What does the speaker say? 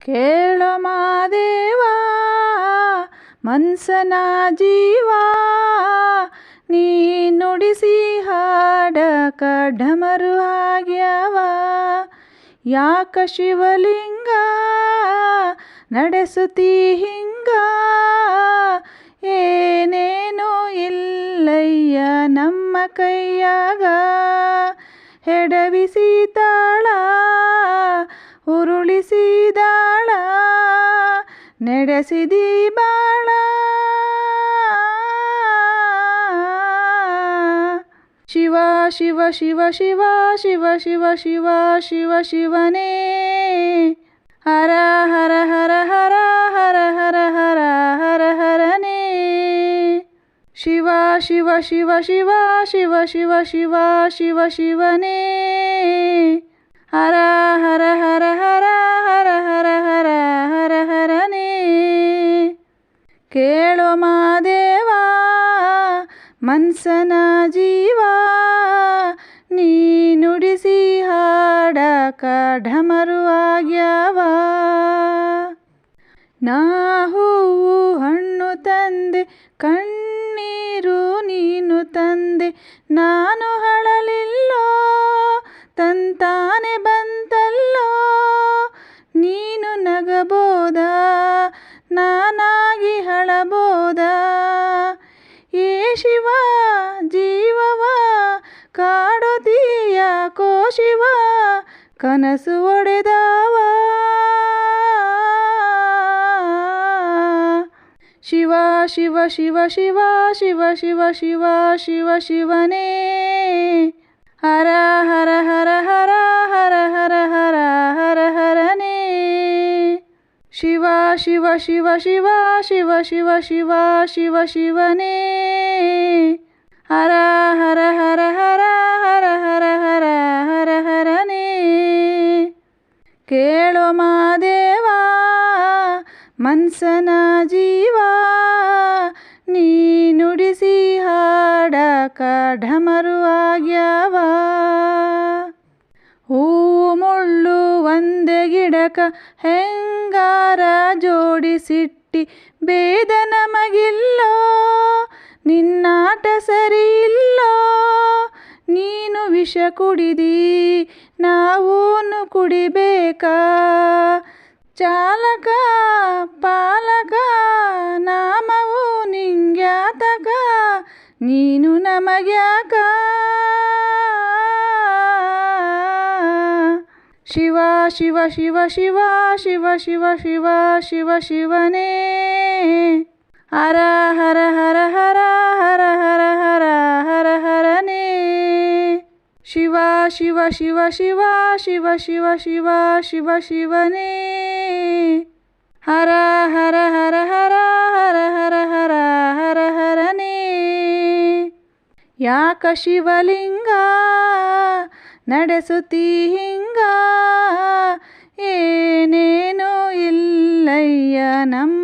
ಕೇಳೋ ಮಾದೇವಾ, ಮನ್ಸನ ಜೀವಾ, ನೀ ನುಡಿಸಿ ಹಾಡ ಕಡಮರು ಆಗ್ಯಾವ. ಯಾಕ ಶಿವಲಿಂಗ ನಡೆಸುತ್ತಿ ಹಿಂಗ? ಏನೇನೋ ಇಲ್ಲಯ್ಯ ನಮ್ಮ ಕೈಯಾಗ. ಹೆಡವಿಸಿ ತಾಳ ನಡೆಸಿದಿ ಬಾಳ ಶಿವ ಶಿವ ಶಿವ ಶಿವ ಶಿವ ಶಿವ ಶಿವ ಶಿವ ಶಿವನೇ ಹರ ಹರ ಹರ ಹರ ಹರ ಹರ ಹರ ಹರ ಹರನೇ ಶಿವ ಶಿವ ಶಿವ ಶಿವ ಶಿವ ಶಿವ ಶಿವ ಶಿವ ಶಿವನೇ ಹರ ಹರ ಹರ ಹರ ಕೇಳೋ ಮಾದೇವಾ ಮನ್ಸನ ಜೀವ, ನೀ ನುಡಿಸಿ ಹಾಡಕ ಢಮರು ಆಗ್ಯಾವ. ನಾ ಹೂವು ಹಣ್ಣು ತಂದೆ, ಕಣ್ಣೀರು ನೀನು ತಂದೆ, ನಾನು ಶಿವ ಕನಸು ಒಡೆದವ ಶಿವ ಶಿವ ಶಿವ ಶಿವ ಶಿವ ಶಿವ ಶಿವ ಶಿವ ಶಿವನೇ ಹರ ಹರ ಹರ ಹರ ಹರ ಹರ ಹರ ಹರ ಹರನೇ ಶಿವ ಶಿವ ಶಿವ ಶಿವ ಶಿವ ಶಿವ ಶಿವ ಶಿವ ಶಿವನೇ ಹರ ಹರ ಹರ ಮನ್ಸನ ಜೀವ, ನೀ ನುಡಿಸಿ ಹಾಡ ಕಢಮರು ಆಗ್ಯಾವ. ಹೂ ಮುಳ್ಳು ಒಂದೇ ಗಿಡಕ ಹೆಂಗಾರ ಜೋಡಿಸಿಟ್ಟಿ, ಬೇದ ನಮಗಿಲ್ಲೋ, ನಿನ್ನಾಟ ಸರಿ ಇಲ್ಲೋ, ನೀನು ವಿಷ ಕುಡಿದಿ, ನಾವೂನು ಕುಡಿಬೇಕಾ? ಚಾಲಕ ಪಾಲಕ ನಾಮವು ನಿಂಗ್ಯಾತಕ ನೀನು ನಮಗ್ಯಾಕ ಶಿವ ಶಿವ ಶಿವ ಶಿವ ಶಿವ ಶಿವ ಶಿವ ಶಿವ ಶಿವನೇ ಹರ ಹರ ಹರ ಹರ ಹರ ಹರ ಹರ ಹರ ಹರನೇ ಶಿವ ಶಿವ ಶಿವ ಶಿವ ಶಿವ ಶಿವ ಶಿವ ಶಿವ ಶಿವನೇ ಯಾಕ ಶಿವಲಿಂಗ ನಡೆಸುತ್ತಿ ಹಿಂಗ? ಏನೇನೂ ಇಲ್ಲಯ್ಯ ನಮ್ಮ